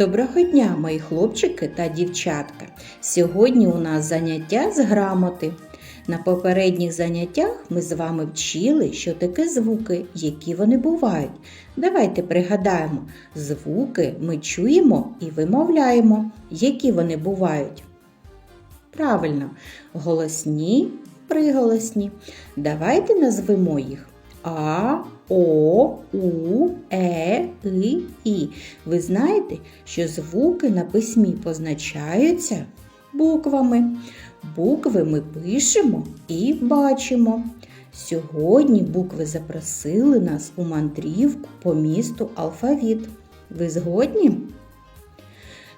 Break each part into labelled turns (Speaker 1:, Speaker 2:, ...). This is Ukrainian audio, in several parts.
Speaker 1: Доброго дня, мої хлопчики та дівчатка! Сьогодні у нас заняття з грамоти. На попередніх заняттях ми з вами вчили, що таке звуки, які вони бувають. Давайте пригадаємо, звуки ми чуємо і вимовляємо, які вони бувають. Правильно, голосні, приголосні. Давайте назвемо їх. А, О, У, Е, И, І. Ви знаєте, що звуки на письмі позначаються буквами. Букви ми пишемо і бачимо. Сьогодні букви запросили нас у мандрівку по місту алфавіт. Ви згодні?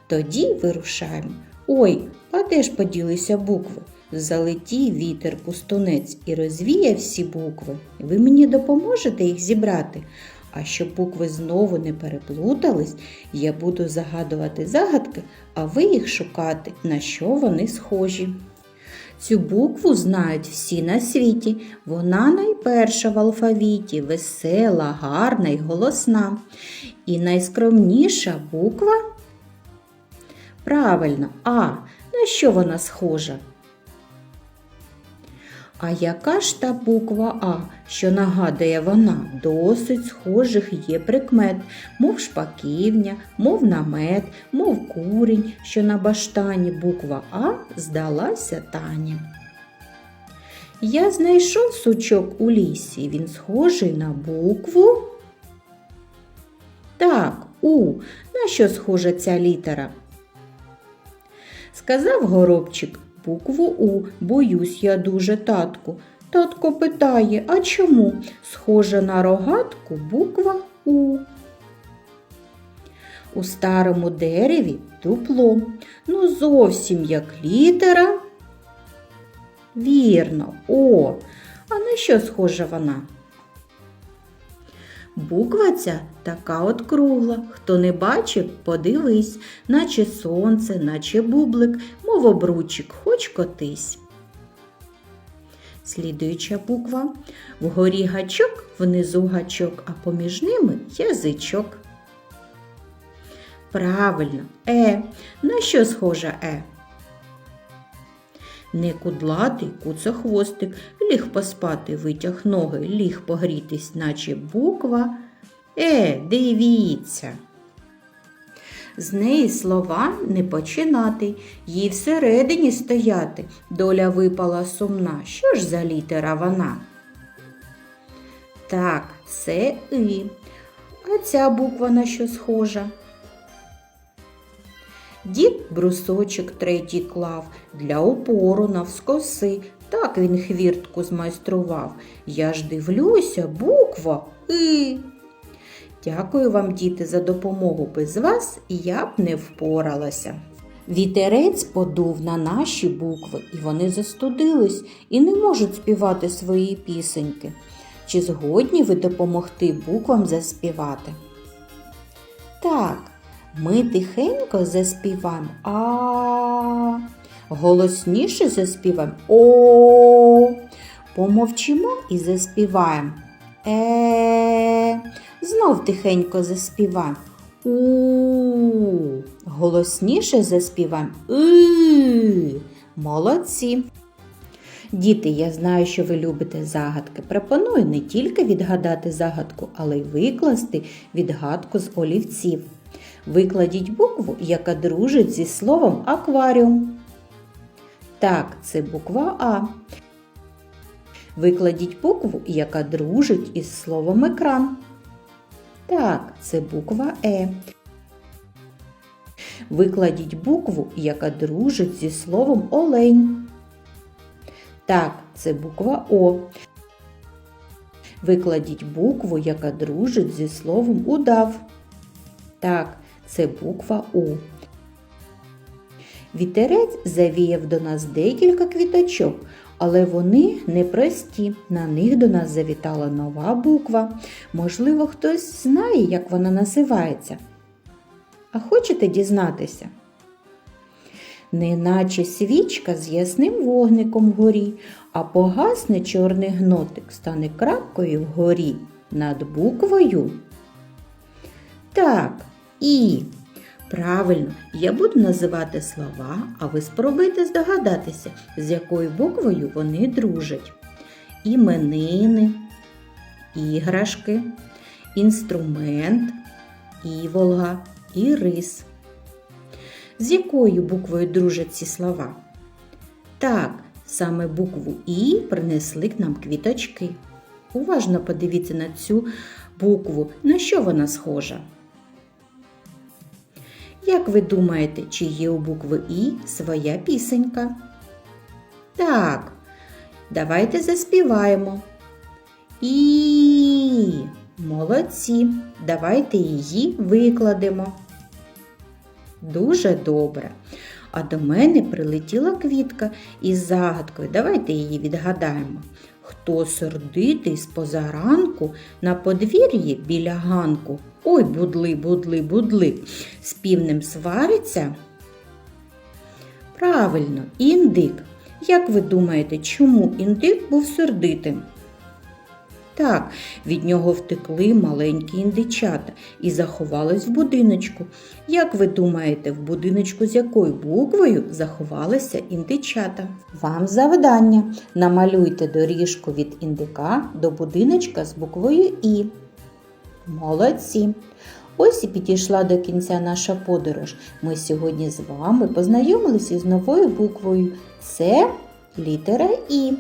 Speaker 1: Тоді вирушаємо. Ой, а де ж поділися букви? Залетів вітер пустунець і розвіяв всі букви. Ви мені допоможете їх зібрати? А щоб букви знову не переплутались, я буду загадувати загадки, а ви їх шукати, на що вони схожі. Цю букву знають всі на світі. Вона найперша в алфавіті, весела, гарна й голосна. І найскромніша буква. Правильно, А. На що вона схожа? А яка ж та буква А, що нагадує вона? Досить схожих є прикмет, мов шпаківня, мов намет, мов курінь, що на баштані буква А здалася Тані. Я знайшов сучок у лісі, він схожий на букву. Так, У. На що схожа ця літера? Сказав горобчик букву У. Боюсь я дуже татку. Татко питає, а чому? Схожа на рогатку буква У. У старому дереві дупло. Ну, зовсім як літера. Вірно, О. А на що схожа вона? Буква ця така от кругла. Хто не бачив, подивись, наче сонце, наче бублик, мов обручик, хоч котись. Слідуюча буква. Вгорі гачок, внизу гачок, а поміж ними язичок. Правильно, Е. На що схожа Е? Не кудлатий куцохвостик, ліг поспати, витяг ноги, ліг погрітись, наче буква. Е, дивіться. З неї слова не починати, їй всередині стояти. Доля випала сумна. Що ж за літера вона? Так, це И. А ця буква на що схожа? Дід брусочок третій клав, для опору навскоси. Так він хвіртку змайстрував. Я ж дивлюся, буква И. Дякую вам, діти, за допомогу. Без вас я б не впоралася. Вітерець подув на наші букви, і вони застудились і не можуть співати свої пісеньки. Чи згодні ви допомогти буквам заспівати? Так, ми тихенько заспіваємо а. Голосніше заспіваємо о. Помовчимо і заспіваємо е. Знов тихенько заспіваємо у. Голосніше заспіваємо и. Молодці. Діти, я знаю, що ви любите загадки. Пропоную не тільки відгадати загадку, але й викласти відгадку з олівців. Викладіть букву, яка дружить зі словом акваріум. Так, це буква А. Викладіть букву, яка дружить із словом екран. Так, це буква Е. Викладіть букву, яка дружить зі словом олень. Так, це буква О. Викладіть букву, яка дружить зі словом удав. Так, це буква У. Вітерець завіяв до нас декілька квіточок, але вони непрості. На них до нас завітала нова буква. Можливо, хтось знає, як вона називається. А хочете дізнатися? Неначе свічка з ясним вогником вгорі, а погасне чорний гнотик, стане крапкою вгорі над буквою. Так, і Правильно, я буду називати слова, а ви спробуйте здогадатися, з якою буквою вони дружать. Іменини, іграшки, інструмент, іволга і рис. З якою буквою дружать ці слова? Так, саме букву І принесли к нам квіточки. Уважно подивіться на цю букву, на що вона схожа. Як ви думаєте, чи є у букви І своя пісенька? Так, давайте заспіваємо. І молодці. Давайте її викладемо. Дуже добре. А до мене прилетіла квітка із загадкою. Давайте її відгадаємо. Хто сердитий з позаранку на подвір'ї біля ганку? Ой, будли, будли, будли. З півнем свариться? Правильно, індик. Як ви думаєте, чому індик був сердитим? Так, від нього втекли маленькі індичата і заховались в будиночку. Як ви думаєте, в будиночку з якою буквою заховалися індичата? Вам завдання. Намалюйте доріжку від індика до будиночка з буквою І. Молодці! Ось і підійшла до кінця наша подорож. Ми сьогодні з вами познайомилися з новою буквою. Це літера І.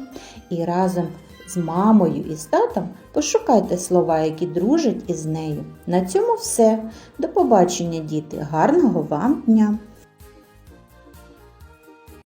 Speaker 1: І разом з мамою і з татом пошукайте слова, які дружать із нею. На цьому все. До побачення, діти! Гарного вам дня!